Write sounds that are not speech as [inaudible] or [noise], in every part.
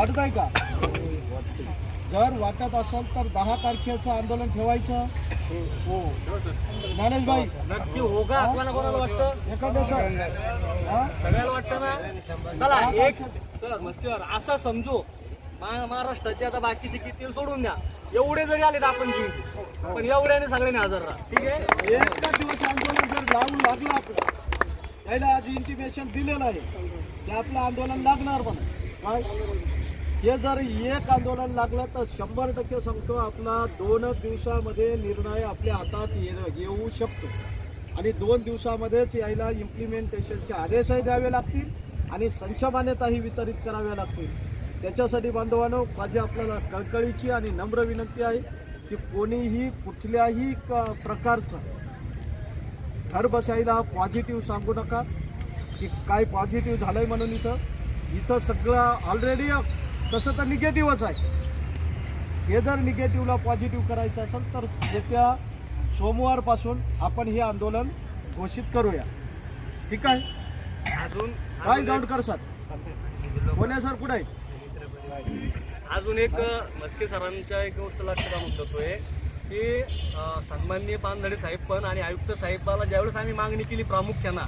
वाटत का? जर वाटत असेल तर दहा तारखेचं आंदोलन ठेवायचं. हो. ज्ञानेश भाई नक्की हो? आपल्याला कोणाला वाटतं? एखाद्याचं? सगळ्याला वाटतं ना? चला एक. सर मस्तीवर असं समजू. मा- महाराष्ट्राचे आता बाकीचे किती सोडून द्या. एवढे जरी आले तर आपण जिंकू पण एवढ्याने सगळ्यांनी हजर राहा. ठीक आहे? एका दिवस आंदोलन जर लावून लागलं आपलं त्याला आज इंटिमेशन दिलेलं आहे. की आपलं आंदोलन लागणार पण. काय? हे जर एक आंदोलन लागलं तर शंभर टक्के सांगतो आपला दोनच दिवसामध्ये निर्णय आपल्या हातात ये- येऊ शकतो. आणि दोन दिवसामध्येच यायला इम्प्लिमेंटेशनचे आदेशही द्यावे लागतील आणि संशमान्यताही वितरित कराव्या लागतील. त्याच्यासाठी बांधवांनो माझी आपल्याला कळकळीची आणि नम्र विनंती आहे की कोणीही कुठल्याही क- प्रकारचं घर बसायला पॉझिटिव्ह सांगू नका. की काय पॉझिटिव्ह झालं आहे म्हणून इथं. इथं सगळं ऑलरेडी तसं तर निगेटिव्हच आहे. हे जर निगेटिव्हला पॉझिटिव्ह करायचं असेल तर येत्या सोमवारपासून आपण हे आंदोलन घोषित करूया. ठीक आहे? अजून काय दौडकर सर बोले सर कुठे आहे अजून एक मस्के सरांच्या एक गोष्ट लक्षात आणून देतोय की सन्माननीय पानधडे साहेब पण आणि आयुक्त साहेबाला ज्यावेळेस आम्ही मागणी केली प्रामुख्यानं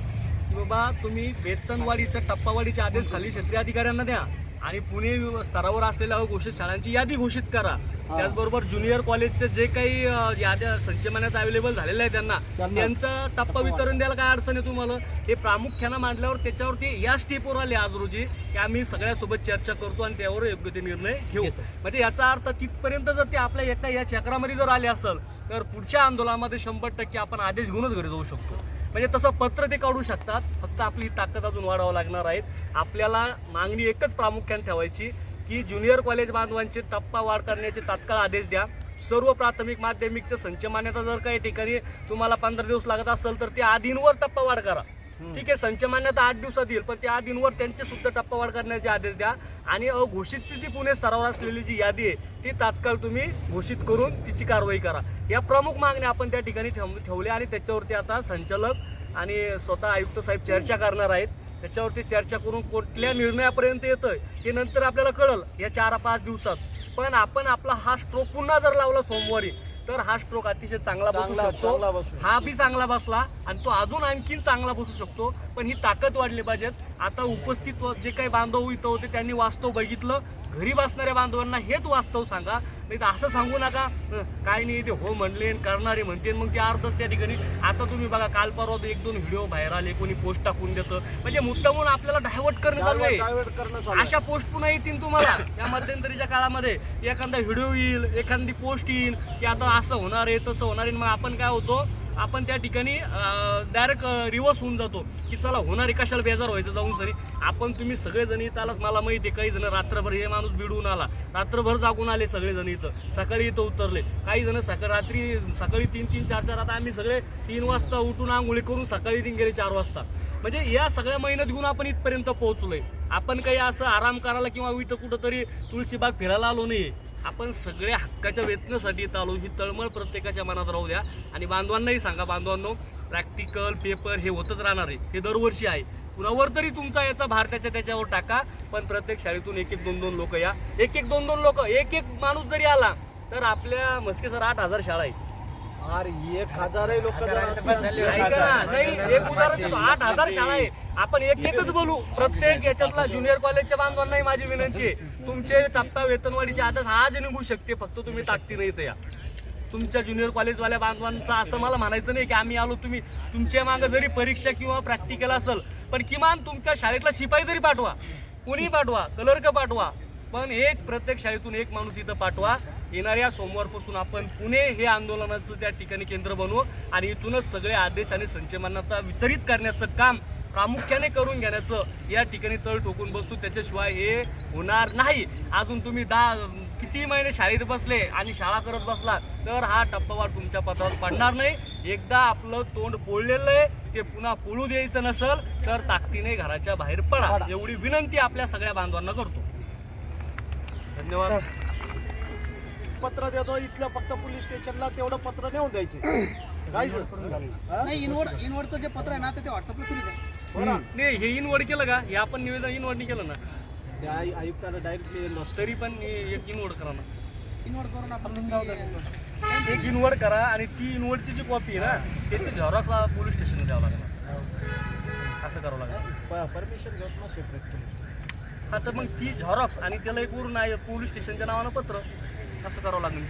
की बाबा तुम्ही वेतनवाढीचा टप्पावाढीचे आदेश खाली क्षेत्रीय अधिकाऱ्यांना द्या. आणि पुणे स्तरावर असलेल्या घोषित शाळांची यादी घोषित करा. त्याचबरोबर ज्युनियर कॉलेजचे जे काही याद्या संचमानात अवेलेबल झालेल्या आहेत त्यांना त्यांना. त्यांचं टप्पा वितरण द्यायला काय अडचण आहे तुम्हाला? हे प्रामुख्यानं मांडल्यावर त्याच्यावर ते या स्टेपवर आले आज रोजी की आम्ही सगळ्यासोबत चर्चा करतो आणि त्यावर योग्य ते निर्णय घेऊ. म्हणजे याचा अर्थ तिथपर्यंत जर ते आपल्या एका या चक्रामध्ये जर आले असेल तर पुढच्या आंदोलनामध्ये शंभर टक्के आपण आदेश घेऊनच घरी जाऊ शकतो. म्हणजे तसं पत्र ते काढू शकतात. फक्त आपली ताकद अजून वाढवावं लागणार आहे. आपल्याला मागणी एकच प्रामुख्याने ठेवायची की ज्युनियर कॉलेज बांधवांचे टप्पा वाढ करण्याचे तात्काळ आदेश द्या. सर्व प्राथमिक माध्यमिकचं संच मान्यता जर काही ठिकाणी तुम्हाला पंधरा दिवस लागत असेल तर ते आधींवर टप्पा वाढ करा. ठीक आहे संच मान्यता आठ दिवसात येईल पण त्या आधींवर त्यांचे सुद्धा टप्पा वाढ करण्याचे आदेश द्या. आणि अघोषितची जी पुणे स्तरावर असलेली जी यादी आहे ती तात्काळ तुम्ही घोषित करून तिची कारवाई करा. या प्रमुख मागण्या आपण त्या ठिकाणी ठेव ठेवल्या आणि त्याच्यावरती आता संचालक आणि स्वतः आयुक्त साहेब चर्चा करणार आहेत. त्याच्यावरती चर्चा करून कुठल्या निर्णयापर्यंत येतंय हे नंतर आपल्याला कळल या चार पाच दिवसात. पण आपण आपला हा स्ट्रोक पुन्हा जर लावला सोमवारी तर हा स्ट्रोक अतिशय चांगला बसू शकतो. हा बी चांगला बसला आणि तो अजून आणखीन चांगला बसू शकतो. पण ही ताकद वाढली पाहिजेत. आता उपस्थित जे काही बांधव इथं होते त्यांनी वास्तव बघितलं. घरी बसणाऱ्या बांधवांना हेच वास्तव सांगा. नाही तर असं सांगू नका. "हं, काय नाही ते हो म्हणले करणारे म्हणते मग ते अर्धच त्या ठिकाणी. आता तुम्ही बघा काल परवा एक दोन व्हिडिओ बाहेर आले कोणी पोस्ट टाकून देतं. म्हणजे मुद्दामून आपल्याला डायव्हर्ट करणं चालू आहे. अशा पोस्ट पुन्हा येतील तुम्हाला. या मध्यंतरीच्या काळामध्ये एखादा व्हिडिओ येईल एखादी पोस्ट येईल की आता असं होणार आहे तसं होणार आहे. मग आपण काय होतो? आपण त्या ठिकाणी डायरेक्ट रिव्हर्स होऊन जातो. की चला होणार आहे कशाला बेजार व्हायचं जाऊन सरी. आपण तुम्ही सगळेजण इथं आलात मला माहिती आहे काही जण रात्रभर हे माणूस बिडून आला. रात्रभर जागून आले सगळेजण इथं. सकाळी इथं उतरले. काही जण सकाळी रात्री सकाळी तीन तीन चार चार आता आम्ही सगळे तीन वाजता उठून आंघोळी करून सकाळी तीन गेले चार वाजता. म्हणजे या सगळ्या मेहनत घेऊन आपण इथपर्यंत पोहोचलोय. आपण काही असं आराम करायला किंवा इथं कुठंतरी तुळशीबाग फिरायला आलो नाही आपण सगळ्या हक्काच्या वेतनासाठी इथं आलो. ही तळमळ प्रत्येकाच्या मनात राहू द्या. आणि बांधवांनाही सांगा बांधवांनो प्रॅक्टिकल पेपर हे होतच राहणार आहे. हे दरवर्षी आहे. पुन्हा तरी तुमचा याचा भारताच्या त्याच्यावर टाका. पण प्रत्येक शाळेतून एक एक दोन दोन लोक या. एक एक दोन दोन लोक. एक एक माणूस जरी आला तर आपल्या मस्के सर आठ हजार शाळा आहे अरे एक हजारही लोक जर असले असते- ऐका ना, नाही एक उदाहरण देतो. आठ हजार शाळा आहे. आपण एक एकच बोलू. प्रत्येक याच्यातला ज्युनियर कॉलेजच्या बांधवांनाही माझी विनंती आहे. तुमचे टप्प्या वेतनवाढीचे आदेश आज निघू शकते. फक्त तुम्ही ताकदीने इथं या. तुमच्या ज्युनियर कॉलेजवाल्या बांधवांचं असं मला म्हणायचं नाही की आम्ही आलो तुम्ही तुमच्या मागे जरी परीक्षा किंवा प्रॅक्टिकल असेल पण किमान तुमच्या शाळेतला शिपाई तरी पाठवा कुणी पाठवा कलर्क पाठवा पण एक प्रत्येक शाळेतून एक माणूस इथं पाठवा. येणाऱ्या सोमवारपासून आपण पुणे हे आंदोलनाचं त्या ठिकाणी केंद्र बनवू आणि इथूनच सगळे आदेश आणि संचमानाचा वितरित करण्याचं काम प्रामुख्याने करून घेण्याचं या ठिकाणी तळ ठोकून बसतो. त्याच्याशिवाय हे होणार नाही. अजून तुम्ही दहा किती महिने शाळेत बसले आणि शाळा करत बसला तर हा टप्पावाढ तुमच्या पत्रावर पडणार नाही. एकदा आपलं तोंड पोळलेलं आहे ते पुन्हा पोळू द्यायचं नसल तर ताकदीने घराच्या बाहेर पडा. एवढी विनंती आपल्या सगळ्या बांधवांना करतो. धन्यवाद. पत्र देतो इथलं फक्त पोलीस स्टेशनला तेवढं पत्र नेऊन द्यायचे. [coughs] काय सर? हा? नाही इनवर्ड इनवर्डचं जे पत्र आहे ना ते व्हॉट्सअपला सुरू आहे हो ना? नाही हे इनवर्ड केलं का? हे आपण निवेदन इनवर्ड केलं ना. त्या आयु- आयुक्ताला डायरेक्टली तरी पण एक इनवड करा ना. इन्व्हर्ट करून आपण एक इनवड करा आणि ती इनवडची जी कॉपी आहे ना त्याची झेरॉक्स पोलीस स्टेशनला द्यावं लागणार असं करावं लागणार परमिशन घेत ना सेपरेट हा तर मग ती झेरॉक्स आणि त्याला एक वरून आहे पोलीस स्टेशनच्या नावानं पत्र. कसं करावं लागेल